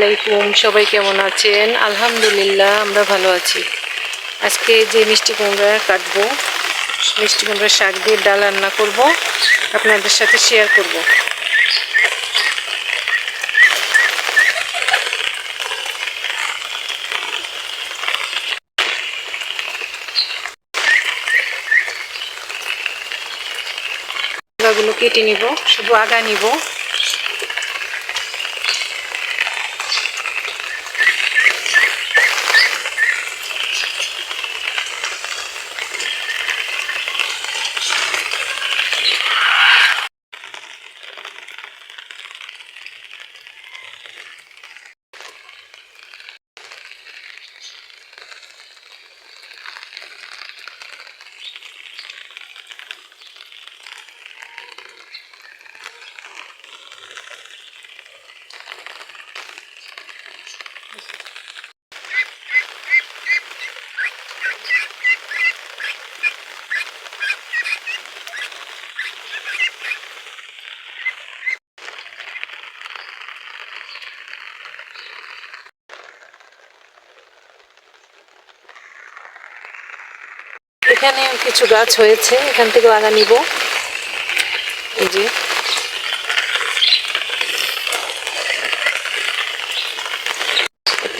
আলাইকুম, সবাই কেমন আছেন? আলহামদুলিল্লাহ, আমরা ভালো আছি। আজকে যে মিষ্টি কুমড়া কাটবো, মিষ্টি কুমড়া শাক দিয়ে ডাল রান্না করব, আপনাদের সাথে শেয়ার করব। আগাগুলো কেটে নিব, শুধু আগা নিব। এখানে কিছু গাছ হয়েছে এখান থেকে আগা নিব। এই যে।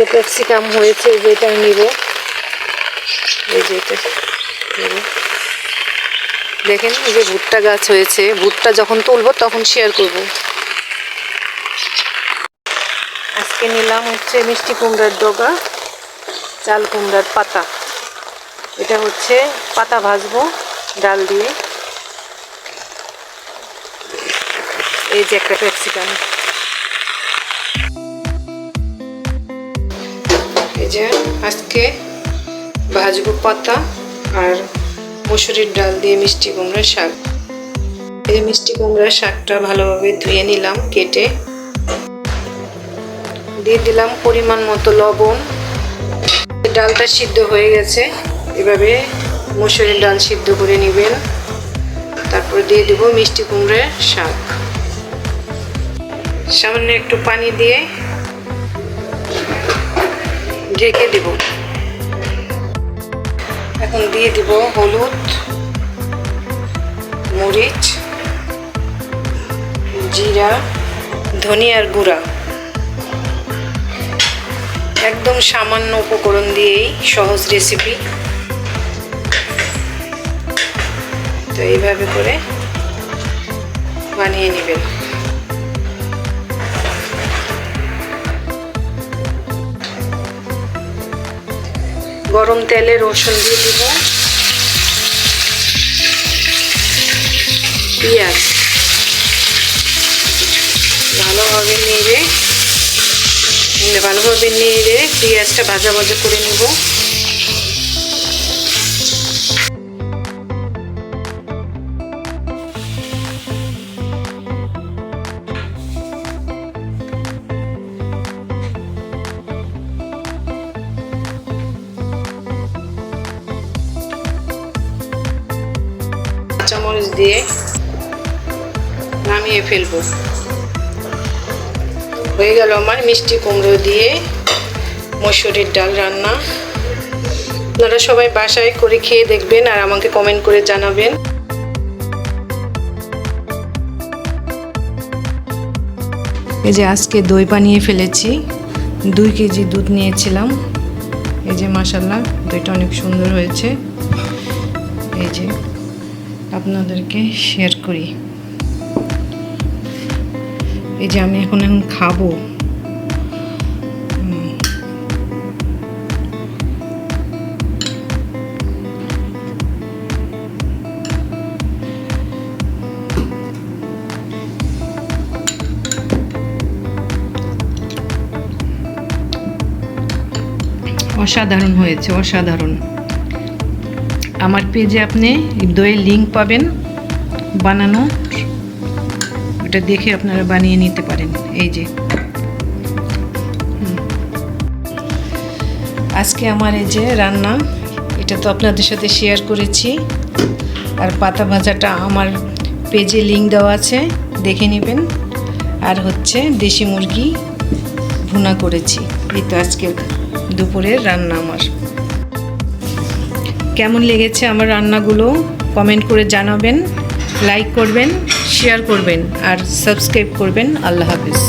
একটা ক্যাপসিকাম হয়েছে, এই যে এটা নিব। এই যে এটা। দেখেন এই যে ভুট্টা গাছ হয়েছে, ভুট্টা যখন তুলবো তখন শেয়ার করব। আজকে নিলাম হচ্ছে মিষ্টি কুমড়ার ডগা, চাল কুমড়ার পাতা। এটা হচ্ছে পাতা ভাজবো ডাল দিয়ে। এই যে একটা ক্যাপসিকাম। এই যে আজকে ভাজবো পাতা আর মসুরির ডাল দিয়ে মিষ্টি কুমড়ার শাক। এই মিষ্টি কুমড়ার শাকটা ভালোভাবে ধুয়ে নিলাম, কেটে। দিয়ে দিলাম পরিমাণ মতো লবণ। ডালটা সিদ্ধ হয়ে গেছে, এভাবে মসুরের ডাল সিদ্ধ করে নেবেন। তারপর দিয়ে দেবো মিষ্টি কুমড়োর শাক। সামান্য একটু পানি দিয়ে ঢেকে দেব। এখন দিয়ে দিব হলুদ, মরিচ, জিরা, ধনিয়ার গুঁড়া। একদম সামান্য উপকরণ দিয়েই সহজ রেসিপি তো এইভাবে করে বানিয়ে নেবেন। গরম তেলে রসুন দিয়ে দিব। পেঁয়াজ। ভালোভাবে নেড়ে ভালোভাবে নেড়ে পেঁয়াজটা ভাজা ভাজা করে নেব। চামচ দিয়ে নামিয়ে ফেলব। হয়ে গেল আমার মিষ্টি কুমড়ো দিয়ে মসুরির ডাল রান্না। আপনারা সবাই বাসায় করে খেয়ে দেখবেন আর আমাকে কমেন্ট করে জানাবেন। এই যে আজকে দই বানিয়ে ফেলেছি, দুই কেজি দুধ নিয়েছিলাম। এই যে মাসাল্লাহ দইটা অনেক সুন্দর হয়েছে। এই যে আপনাদেরকে শেয়ার করি এই যে আমি এখন এখন খাব। অসাধারণ হয়েছে অসাধারণ আমার পেজে আপনি দইয়ের লিঙ্ক পাবেন, বানানো। ওটা দেখে আপনারা বানিয়ে নিতে পারেন, এই যে। আজকে আমার এই যে রান্না, এটা তো আপনাদের সাথে শেয়ার করেছি। আর পাতা ভাজাটা আমার পেজে লিঙ্ক দেওয়া আছে, দেখে নেবেন। আর হচ্ছে দেশি মুরগি ভুনা করেছি, এই তো আজকের দুপুরের রান্না আমার। কেমন লেগেছে আমার রান্নাগুলো কমেন্ট করে জানাবেন লাইক করবেন শেয়ার করবেন, আর সাবস্ক্রাইব করবেন। আল্লাহ হাফিজ।